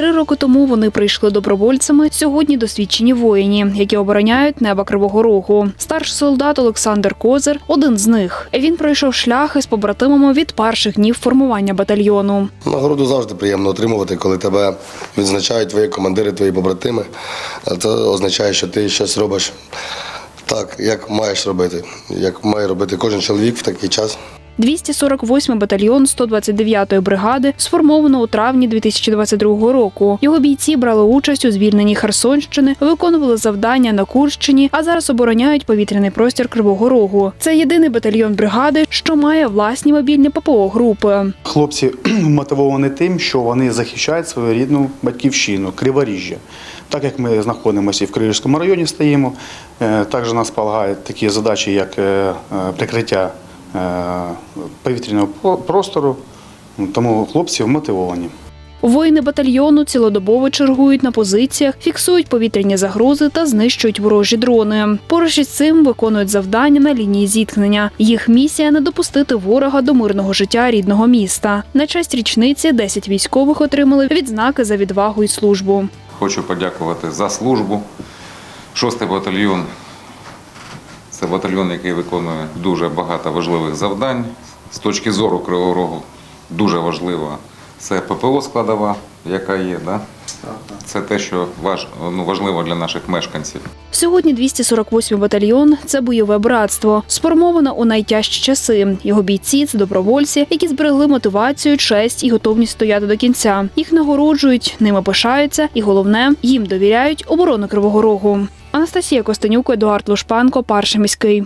Три роки тому вони прийшли добровольцями. Сьогодні досвідчені воїні, які обороняють неба Кривого Рогу. Старший солдат Олександр Козир один з них. Він пройшов шлях із побратимами від перших днів формування батальйону. Нагороду завжди приємно отримувати, коли тебе відзначають твої командири, твої побратими. Це означає, що ти щось робиш так, як маєш робити, як має робити кожен чоловік в такий час. 248 батальйон 129-ї бригади сформовано у травні 2022 року. Його бійці брали участь у звільненні Херсонщини, виконували завдання на Курщині, а зараз обороняють повітряний простір Кривого Рогу. Це єдиний батальйон бригади, що має власні мобільні ППО групи. Хлопці мотивовані тим, що вони захищають свою рідну батьківщину, Криворіжжя. Так як ми знаходимося і в Криворізькому районі стоїмо, е, також нас полагають такі задачі, як е, е, прикриття повітряного по- простору, тому хлопці мотивовані. Воїни батальйону цілодобово чергують на позиціях, фіксують повітряні загрози та знищують ворожі дрони. Поруч із цим виконують завдання на лінії зіткнення. Їх місія не допустити ворога до мирного життя рідного міста. На честь річниці 10 військових отримали відзнаки за відвагу і службу. Хочу подякувати за службу. Шостий батальйон це батальйон, який виконує дуже багато важливих завдань. З точки зору Кривого Рогу дуже важлива це ППО складова, яка є. Да? Це те, що важ, ну, важливо для наших мешканців. Сьогодні 248 батальйон це бойове братство, сформовано у найтяжчі часи. Його бійці це добровольці, які зберегли мотивацію, честь і готовність стояти до кінця. Їх нагороджують, ними пишаються, і головне, їм довіряють оборону Кривого Рогу. Анастасія Костенюк, Едуард Лушпанко, Парший міський.